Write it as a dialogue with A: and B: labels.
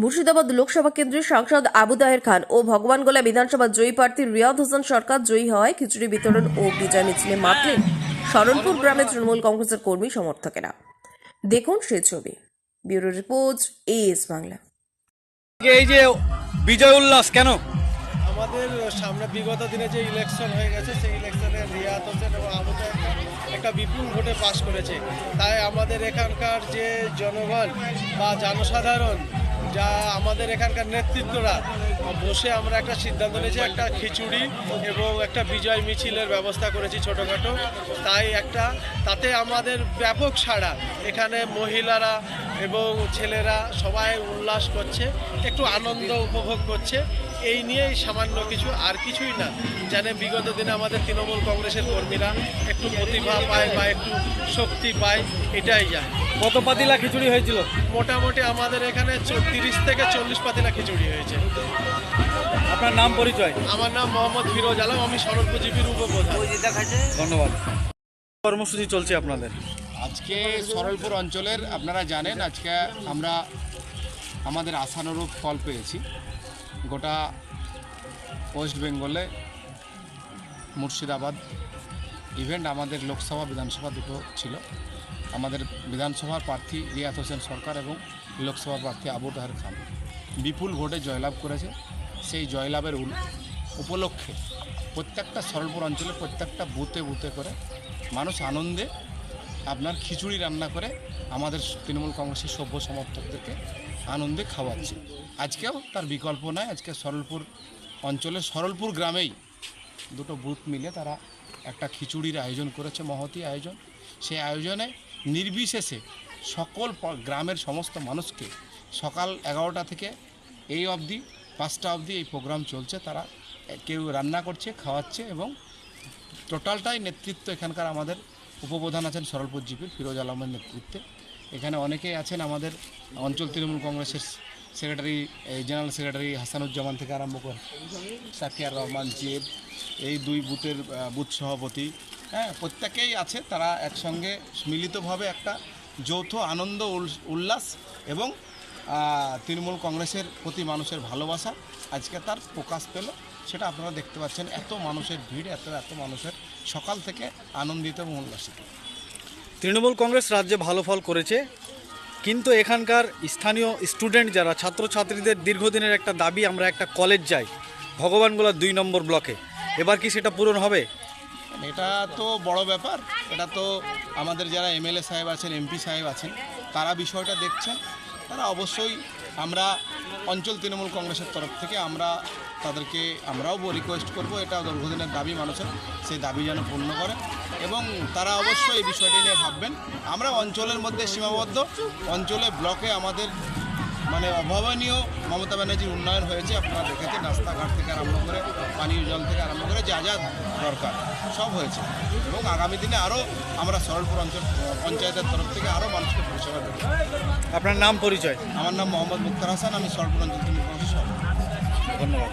A: মুর্শিদাবাদ লোকসভা কেন্দ্রের সাংসদ আবু তাহের খান ও ভগবানগোলা বিধানসভা জয়ী প্রার্থী রিয়াদ হোসেন সরকার জয়ী হওয়ায় খিচুড়ি বিতরণ ও বিজয় মিছিলে মাতলেন শরণপুর গ্রামের তৃণমূল কংগ্রেসের কর্মী সমর্থকেরা। দেখুন সে ছবি। Bureau report S Bangla.
B: এই যে বিজয় উল্লাস কেন?
C: আমাদের সামনে বিগত দিনে যে ইলেকশন হয়ে গেছে সেই ইলেকশনে রিয়াত হোসেন এবং আবু একটা বিপুল ভোটে পাশ করেছে। তাই আমাদের এখানকার যে জনগণ বা জনসাধারণ যা আমাদের এখানকার নেতৃত্বরা। বসে আমরা একটা সিদ্ধান্ত নিয়েছি, একটা খিচুড়ি এবং একটা বিজয় মিছিলের ব্যবস্থা করেছি ছোটোখাটো। তাই একটা, তাতে আমাদের ব্যাপক সাড়া। এখানে মহিলারা এবং ছেলেরা সবাই উল্লাস করছে, একটু আনন্দ উপভোগ করছে। এই নিয়েই সামান্য কিছু আর কিছুই না। জানে বিগত দিনে আমাদের তৃণমূল কংগ্রেসের কর্মীরা একটু প্রতিভা পায় বা একটু শক্তি পায় এটাই যায়।
B: কত পাতিলা খিচুড়ি হয়েছিল?
C: মোটামুটি আমাদের এখানে তিরিশ থেকে চল্লিশ পাতিলা খিচুড়ি হয়েছে।
B: আপনার নাম পরিচয়?
C: আমার নাম মোহাম্মদ ফিরোজ আলম আমি সড়ক জিপির উপপ্রধান।
B: ধন্যবাদ। কর্মসূচি চলছে আপনাদের?
D: আজকে সরলপুর অঞ্চলের আপনারা জানেন আজকে আমরা আমাদের আশানুরূপ ফল পেয়েছি। গোটা ওয়েস্ট বেঙ্গলে মুর্শিদাবাদ ইভেন্ট আমাদের লোকসভা, বিধানসভা দুটো ছিল। আমাদের বিধানসভার প্রার্থী রিয়াত হোসেন সরকার এবং লোকসভা প্রার্থী আবু তাহের খান। বিপুল ভোটে জয়লাভ করেছে। সেই জয়লাভের উপলক্ষে প্রত্যেকটা সরলপুর অঞ্চলে প্রত্যেকটা বুথে বুথে করে মানুষ আনন্দে আপনার খিচুড়ি রান্না করে আমাদের তৃণমূল কংগ্রেসের সভ্য সমর্থকদেরকে আনন্দে খাওয়াচ্ছে। আজকেও তার বিকল্প নয় আজকে সরলপুর অঞ্চলে সরলপুর গ্রামেই দুটো বুথ মিলে তারা একটা খিচুড়ির আয়োজন করেছে, মহতি আয়োজন। সেই আয়োজনে নির্বিশেষে সকল গ্রামের সমস্ত মানুষকে সকাল এগারোটা থেকে এই অবধি, পাঁচটা অবধি এই প্রোগ্রাম চলছে। তারা কেউ রান্না করছে, খাওয়াচ্ছে এবং টোটালটাই নেতৃত্ব এখানকার আমাদের উপপ্রধান আছেন সরলপুর জিপির ফিরোজ আলমের নেতৃত্বে। এখানে অনেকেই আছেন আমাদের অঞ্চল তৃণমূল কংগ্রেসের সেক্রেটারি জেনারেল সেক্রেটারি হাসানুজ্জামান থেকে আরম্ভ করে সাকিয়ার রহমান জেব এই দুই বুথের বুথ সভাপতি। হ্যাঁ প্রত্যেকেই আছে, তারা একসঙ্গে মিলিতভাবে একটা যৌথ আনন্দ উল্লাস এবং তৃণমূল কংগ্রেসের প্রতি মানুষের ভালোবাসা আজকে তার প্রকাশ পেল। সেটা আপনারা দেখতে পাচ্ছেন, এত মানুষের ভিড়, এত এত মানুষের সকাল থেকে আনন্দিত এবং উল্লাসিত।
B: তৃণমূল কংগ্রেস রাজ্যে ভালো ফল করেছে, কিন্তু এখানকার স্থানীয় স্টুডেন্ট যারা, ছাত্রছাত্রীদের দীর্ঘদিনের একটা দাবি, আমরা একটা কলেজ যাই, ভগবানগোলা দুই নম্বর ব্লকে। এবার কি সেটা পূরণ হবে?
D: এটা তো বড় ব্যাপার। এটা তো আমাদের যারা এমএলএ সাহেব আছেন, এমপি সাহেব আছেন, তারা বিষয়টা দেখছেন। তারা অবশ্যই আমরা অঞ্চল তৃণমূল কংগ্রেসের তরফ থেকে আমরা তাদেরকে আমরাও রিকোয়েস্ট করব। এটা দীর্ঘদিনের দাবি মানুষের সেই দাবি যেন পূর্ণ করে। এবং তারা অবশ্যই এই বিষয়টি নিয়ে ভাববেন। আমরা অঞ্চলের মধ্যে সীমাবদ্ধ। অঞ্চলে ব্লকে আমাদের মানে অভাবনীয় মমতা ব্যানার্জির উন্নয়ন হয়েছে। আপনারা দেখেছেন রাস্তাঘাট থেকে আরম্ভ করে পানীয় জল থেকে আরম্ভ করে যা যা দরকার সব হয়েছে। এবং আগামী দিনে আরও আমরা সরলপুর অঞ্চল পঞ্চায়েতের তরফ থেকে আরও মানুষকে পরিষেবা দেবো।
B: আপনার নাম পরিচয়?
D: আমার নাম মোহাম্মদ মুক্তার হাসান। আমি সরলপুর অঞ্চল কংগ্রেসের
B: ধন্যবাদ।